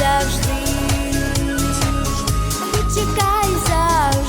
завжди, чекай завжди.